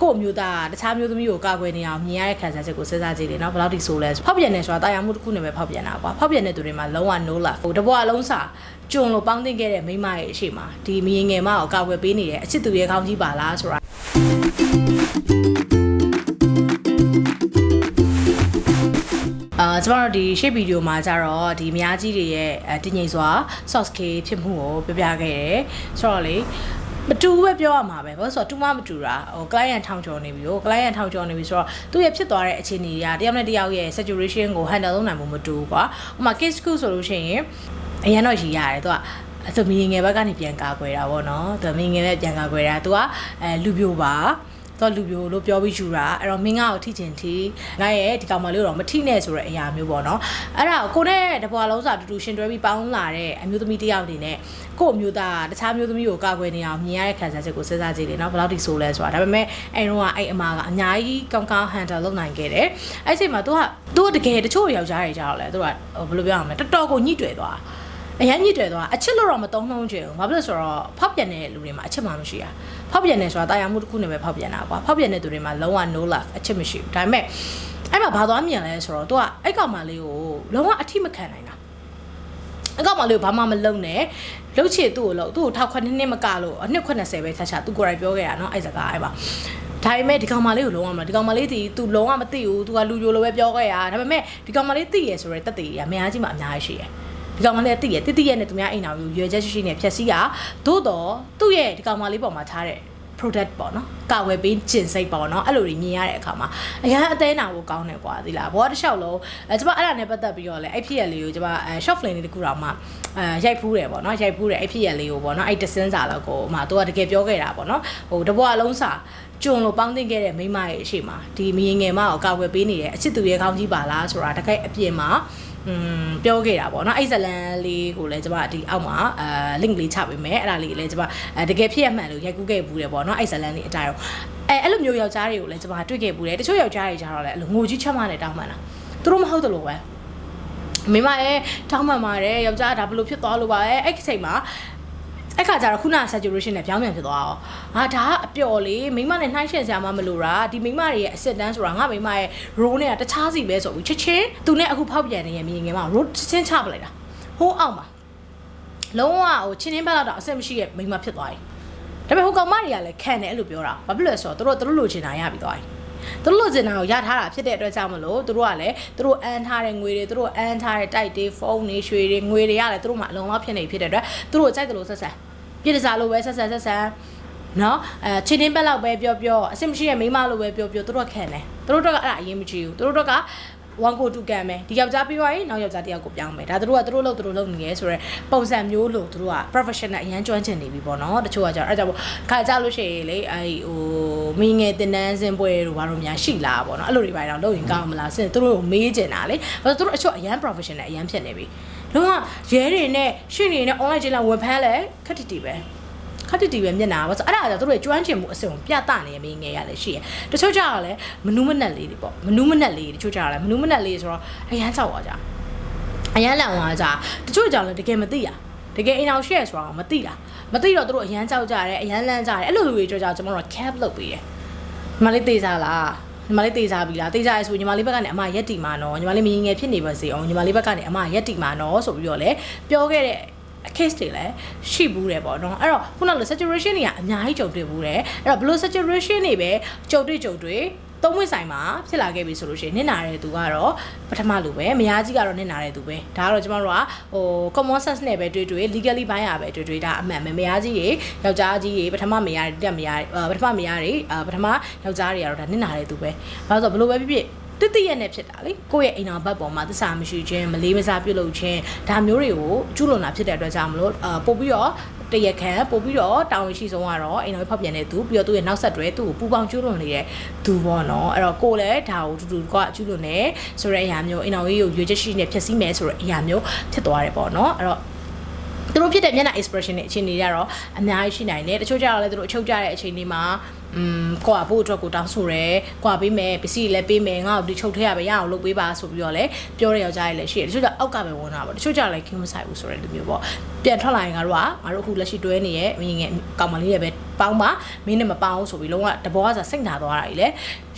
ကို့အမျိုးသားကတခြားမျိုးသမီးကိုကာကွယ်နေအောင်မြင်ရတဲ့ခံစားချက်ကိုစဉ်းစားကြည့်တယ်နော်ဘယ်လောက်ထိဆိုလဲဖောက်ပြန်နေဆိုတာတာယာမှုတစ်ခုနဲ့ပဲဖောက်ပြန်တာကွာဖောက်ပြန်တဲ့သူတွေမှာလုံးဝ no love ဟိုတဘွားလုံးစာကျွံလို့ပေါင်းတင်ခဲ့တဲ့မိန်းမရဲ့အရှိမဒီမရင်ငယ်မကိုကာကွယ်ပေးနေတဲ့အချစ်သူရဲ့ခေါင်းကြီးပါလားဆိုတာအာကျမတို့ဒီရှေ့ဗီဒီယိုမှာကြတော့ဒီအများကြီးတွေရဲ့အဲတည်ငြိမ်စွာ soft skill ဖြစ်မှုကိုပြပြခဲ့တယ်ဆိုတော့လေ မတူဘူးပဲပြောရမှာပဲဘာလို့ဆိုတော့တူမမတူတာဟို client ထောင်ကျော်နေပြီဟို client ထောင်ကျော်နေပြီဆိုတော့သူ့ရဲ့ဖြစ်သွားတဲ့အခြေအနေတွေကတယောက်နဲ့တယောက်ရဲ့ saturation ကို handle လုပ်နိုင်မှုမတူဘူးကွာဥပမာ case ခုဆိုလို့ရှိရင်အရင်တော့ရည်ရတယ်သူကသမီးငယ်ဘက်ကနေပြန်ကာကွယ်တာပေါ့နော်သမီးငယ်ဘက်ပြန်ကာကွယ်တာသူကအဲလူပြိုပါ တော့လူမျိုးလို့ပြောပြီးယူတာအဲ့တော့မင်းကတော့ထိချင်ထိငါရဲ့ဒီကောင်မလေးတော့မထိနဲ့ဆိုတဲ့အရာမျိုးပေါ့နော်အဲ့ဒါကိုနဲ့တပွားလုံးစာတူတူရှင်တွဲပြီးပေါင်းလာတဲ့အမျိုးသမီးတယောက်အနေနဲ့ကို့အမျိုးသားတခြားမျိုးသမီးကိုကာကွယ်နေအောင်မြင်ရတဲ့ခံစားချက်ကိုစဉ်းစားကြည့်တယ်နော်ဘယ်လောက်ထိဆိုးလဲဆိုတာဒါပေမဲ့အဲ့တော့ကအဲ့အမကအများကြီးကောင်းကောင်း handle လုပ်နိုင်ခဲ့တယ်အဲ့ချိန်မှာသူကသူကတကယ်တချို့ယောက်ျားတွေကြောက်လဲသူကဘယ်လိုပြောရမလဲတော်တော်ကိုညှိတွေ့သွားတာ အရန်ညစ်တယ်သွားအချစ်လို့တော့မတုံးနှုံးချင်ဘူးဘာဖြစ်လို့ဆိုတော့ဖောက်ပြန်တဲ့လူတွေမှာအချစ်မှမရှိတာဖောက်ပြန်နေဆိုတာတာယာမှုတစ်ခုနဲ့ပဲဖောက်ပြန်တာကွာဖောက်ပြန်တဲ့သူတွေမှာလုံးဝ no love အချစ်မရှိဘူးဒါပေမဲ့အဲ့မှာဘာသွားမြင်လဲဆိုတော့သူကအဲ့ကောင်မလေးကိုလုံးဝအထိမခံနိုင်တာအကောင်မလေးကိုဘာမှမလုပ်နဲ့လှုပ်ချေသူ့ကိုလှုပ်သူ့ကိုထောက်ခွနှစ်နှစ်မကလို့အနှစ်80ပဲချက်ချသူကိုယ်တိုင်ပြောခဲ့တာနော်အဲ့စကားအဲ့ပါဒါပေမဲ့ဒီကောင်မလေးကိုလုံးဝမဒီကောင်မလေးတီသူလုံးဝမသိဘူးသူကလူယိုလိုပဲပြောခဲ့ရဒါပေမဲ့ဒီကောင်မလေးသိရယ်ဆိုရယ်တက်တည်ရမင်းအားကြီးမှအများကြီးရှိရယ် ဒီကောင်မလေးကသိရတိတိရဲ့နဲ့သူများအိမ်တော်ကိုရွယ်ချက်ရှိရှိနဲ့ဖြက်စီးတာသို့တော့သူ့ရဲ့ဒီကောင်မလေးပေါ်မှာထားတဲ့ product ပေါ့နော်ကာဝယ်ပေးကျင်စိတ်ပေါ့နော်အဲ့လိုတွေမြင်ရတဲ့အခါမှာအရင်အသေးနာကိုကောင်းတယ်ကွာဒီလားဘောတစ်လျှောက်လုံးအဲကျွန်မအဲ့ဒါနဲ့ပတ်သက်ပြီးတော့လေအဲ့ဖြစ်ရလေးကိုကျွန်မအဲ short film လေးတခုတော့မှအဲရိုက်ဖူးတယ်ပေါ့နော်ရိုက်ဖူးတယ်အဲ့ဖြစ်ရလေးကိုပေါ့နော်အဲ့တစင်းစာလောက်ကိုမှသူကတကယ်ပြောခဲ့တာပေါ့နော်ဟိုတဘွားလုံးစာကျွံလို့ပေါင်းတင်ခဲ့တဲ့မိန်းမရဲ့အရှိမဒီမရင်ငယ်မကိုကာဝယ်ပေးနေတဲ့အချစ်သူရဲ့ခေါင်းကြီးပါလားဆိုတာတကယ်အပြင်မှာอืม ပြောခဲ့တာပေါ့နော်အဲ့ဇလန်လေးကိုလည်းကျမဒီအောက်မှာအဲ link လေးချပေးမယ်အဲ့ဒါလေးလည်းကျမတကယ်ဖြစ်ရမှန်လို့ရိုက်ကူးခဲ့ဘူးတယ်ပေါ့နော်အဲ့ဇလန်လေးအတိုင်းတော့အဲအဲ့လိုမျိုးယောက်ျားတွေကိုလည်းကျမတွေ့ခဲ့ဘူးတယ်တချို့ယောက်ျားတွေကြတော့လည်းအဲ့လိုငိုကြီးချမ်းမနဲ့တောင်းပန်တာသူတို့မဟုတ်တယ်လို့ပဲမိမရဲ့တောင်းပန်ပါတယ်ယောက်ျားကဒါဘလို့ဖြစ်သွားလို့ပါရဲ့အဲ့ဒီအချိန်မှာ အဲ့ခါကျတော့ခုန saturation နဲ့ပြောင်းပြန်ဖြစ်သွားအောင်ဟာဒါကအပျော်လေးမိမနဲ့နှိုင်းရှင်ဆရာမမလို့တာဒီမိမတွေရဲ့အစစ်တန်းဆိုတာငါမိမရဲ့ role နဲ့တခြားစီပဲဆိုပြီးချက်ချင်းသူနဲ့အခုဖောက်ပြန်နေရမြင်ငယ်မှာ role ချက်ချင်းချပလိုက်တာဟိုးအောင်မှာလုံးဝဟိုချင်းချင်းဘက်တော့အဆင်မရှိရဲ့မိမဖြစ်သွားပြီဒါပေမဲ့ဟိုကောင်မတွေကလည်းခံတယ်အဲ့လိုပြောတာဘာဖြစ်လဲဆိုတော့သူတို့သူတို့လိုချင်တာရပြီးသွားပြီသူတို့လိုချင်တာကိုရထားတာဖြစ်တဲ့အတွက်ကြောင့်မလို့သူတို့ကလည်းသူတို့အန်ထားတဲ့ငွေတွေသူတို့အန်ထားတဲ့တိုက်တွေဖုန်းတွေရွှေတွေငွေတွေကလည်းသူတို့မှအလုံးလောက်ဖြစ်နေဖြစ်တဲ့အတွက်သူတို့ကြိုက်တယ်လို့ဆက်ဆက် ပြည်တစားလိုပဲဆက်ဆက်ဆက်ဆက်နော်အဲချင်းချင်းဘက်လောက်ပဲပြောပြောအဆင်မရှိရဲ့မိန်းမလိုပဲပြောပြောသူတို့ကခံတယ်သူတို့တော့ကအဲ့ဒါအရင်မကြည့်ဘူးသူတို့တော့က1ကို2ကန်မယ်ဒီယောက်ျားပြီးသွားရင်နောက်ယောက်ျားတစ်ယောက်ကိုပြောင်းမယ်ဒါသူတို့ကသူတို့လုပ်သူတို့လုပ်နေရဲဆိုတော့ပုံစံမျိုးလို့သူတို့က professional အရန်ကျွမ်းကျင်နေပြီပေါ့နော်တချို့ကကြတော့အဲ့ဒါကြောင့်ခါကြလို့ရှိရင်လေအဲ့ဟိုမင်းငယ်တင်တန်းစင်ပွဲတို့ဘာလို့များရှိလားပေါ့နော်အဲ့လိုတွေပါတော့လုပ်ရင်ကောင်းမလားစင်သူတို့ကိုမေးကျင်တာလေဘာလို့သူတို့အချို့အရန် professional အရန်ဖြစ်နေပြီ လုံးဝရဲတွေနဲ့ရှင်းတွေနဲ့ online ကျင်းလာဝယ်ဖမ်းလဲခက်တီတီပဲခက်တီတီပဲမျက်နှာပါဆိုအဲ့ဒါကသူတို့ကျွမ်းကျင်မှုအစုံပြသနေရမင်းငယ်ရလဲရှိရတချို့ကြတော့လဲမနူးမနက်လေးတွေပေါ့မနူးမနက်လေးတချို့ကြတော့လဲမနူးမနက်လေးဆိုတော့အရန်ကြောက်သွားကြအရန်လန့်သွားကြတချို့ကြောင့်လဲတကယ်မသိရတကယ်အိမ်အောင်ရှက်ဆိုတော့မသိတာမသိတော့သူတို့အရန်ကြောက်ကြတယ်အရန်လန့်ကြတယ်အဲ့လိုလူတွေကြောင့်ကျွန်တော်တို့ cap လုပ်ပေးတယ်ညီမလေးသေးစားလား ညီမလေးတေးစားပြီလားတေးစားရဲဆိုညီမလေးဘက်ကနေအမရက်တီမာနော်ညီမလေးမငငယ်ဖြစ်နေပါစေအောင်ညီမလေးဘက်ကနေအမရက်တီမာနော်ဆိုပြီးတော့လေပြောခဲ့တဲ့ case တွေလည်းရှိဘူးတယ်ပေါ့နော်အဲ့တော့ခုနက saturation တွေကအများကြီးကြုံတွေ့ဘူးတယ်အဲ့တော့ဘလို့ saturation တွေပဲကြုံတွေ့ကြုံတွေ့ သုံးဝိဆိုင်မှာဖြစ်လာခဲ့ပြီဆိုလို့ရှိရင်နစ်နာတဲ့သူကတော့ပထမလူပဲမယားကြီးကတော့နစ်နာတဲ့သူပဲဒါကတော့ကျမတို့ကဟို common sense နဲ့ပဲတွေ့တွေ့ legally ဘိုင်းရပဲတွေ့တွေ့ဒါအမှန်ပဲမယားကြီးရေယောက်ျားကြီးရေပထမမယားတွေတက်မယားပထမမယားတွေပထမယောက်ျားတွေကတော့ဒါနစ်နာတဲ့သူပဲဘာလို့ဆိုဘလို့ပဲဖြစ်ဖြစ်တတိယနဲ့ဖြစ်တာလေကိုယ့်ရဲ့အိမ်တော်ဘက်ပေါ်မှာသစ္စာမရှိခြင်းမလေးမစားပြုတ်လုပ်ခြင်းဒါမျိုးတွေကိုကျူးလွန်တာဖြစ်တဲ့အတွက်ကြောင့်မလို့အာပို့ပြီးတော့ တရခံပို့ပြီးတော့တာဝန်ရှိဆုံးကတော့အိမ်တော်ဖောက်ပြန်တဲ့သူပြီးတော့သူ့ရဲ့နောက်ဆက်တွဲသူ့ကိုပူပေါင်းကျူးလွန်နေတဲ့သူပေါ့နော်အဲ့တော့ကိုယ်လည်းဒါကိုတူတူကကျူးလွန်နေဆိုတဲ့အရာမျိုးအိမ်တော်ကြီးကိုရွေးချက်ရှိနေဖြစ်စီမယ်ဆိုတဲ့အရာမျိုးဖြစ်သွားတယ်ပေါ့နော်အဲ့တော့သူတို့ဖြစ်တဲ့မျက်နှာ expression တွေအခြေအနေတွေကတော့အများကြီးရှိနိုင်တယ်တချို့ကြတော့လည်းသူတို့အချုပ်ကြတဲ့အခြေအနေမှာ อืมကိုကဖို့အတွက်ကိုတောင်းဆိုရဲကိုကပေးမယ်ပစ္စည်းလည်းပေးမယ်ငါ့ကိုဒီချုပ်ထဲရပဲရအောင်လုပ်ပေးပါဆိုပြီးတော့လည်းပြောတဲ့ယောက်ျားကြီးလည်းရှိတယ်တချို့ကြအောက်ကပဲဝင်တာပေါ့တချို့ကြလည်းခင်းမဆိုင်ဘူးဆိုတဲ့လူမျိုးပေါ့ပြန်ထွက်လာရင်ငါတို့ကငါတို့အခုလက်ရှိတွဲနေရဲ့မင်းငယ်ကောင်မလေးတွေပဲပေါင်းပါမင်းနဲ့မပေါင်းဆိုပြီးလုံးဝတဘောကစားစိတ်နာသွားတာကြီးလေ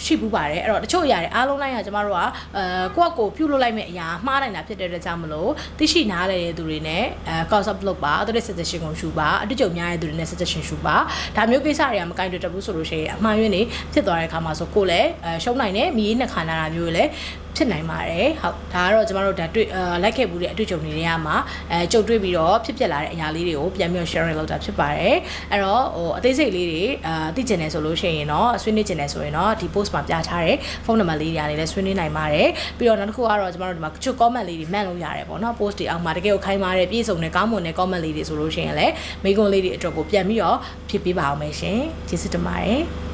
ရှိပူပါတယ်အဲ့တော့တချို့အရာတွေအားလုံးလိုက်ရကျမတို့ကအဲကိုယ့်ကိုပြုတ်လို့လိုက်မဲ့အရာမှားနိုင်တာဖြစ်တဲ့အတွက်ကြောင့်မလို့သိရှိနားလည်တဲ့သူတွေနဲ့အဲ concept လုပ်ပါသူတို့ suggestion ကိုရှုပါအတူကြုံများတဲ့သူတွေနဲ့ suggestion ရှုပါဒါမျိုးကိစ္စတွေကမကင်တွေ့တတ်ဘူးဆိုလို့ရှိရင်အမှန်ရင်းနေဖြစ်သွားတဲ့အခါမှာဆိုကိုယ်လည်းအဲရှုံးနိုင်တယ်မိရေးနှစ်ခါနာတာမျိုးလည်းဖြစ်နိုင်ပါတယ်ဟုတ်ဒါကတော့ကျမတို့ဒါတွေ့အဲလိုက်ခဲ့ဘူးတဲ့အတွေ့အကြုံတွေတွေကမှအဲကြုံတွေ့ပြီးတော့ဖြစ်ပျက်လာတဲ့အရာလေးတွေကိုပြန်ပြီး sharing လုပ်တာဖြစ်ပါတယ်အဲ့တော့ဟိုအသေးစိတ်လေးတွေအာသိကျင်တယ်ဆိုလို့ရှိရင်တော့ဆွေးနွေးကျင်တယ်ဆိုရင်တော့ဒီ post မှာပြထားတဲ့ဖုန်းနံပါတ်လေးတွေကနေလည်းဆွေးနွေးနိုင်ပါတယ်ပြီးတော့နောက်တစ်ခုကတော့ကျမတို့ဒီမှာချုပ် comment လေးတွေမှတ်လို့ရတယ်ပေါ့နော် post တွေအောက်မှာတကယ်ကိုခိုင်းပါတယ်ပြည့်စုံတဲ့ကောင်းမွန်တဲ့ comment လေးတွေဆိုလို့ရှိရင်လည်းမိကုံးလေးတွေအတွက်ကိုပြန်ပြီးတော့ဖြစ်ပေးပါအောင်မယ်ရှင်ကျေးဇူးတင်ပါတယ်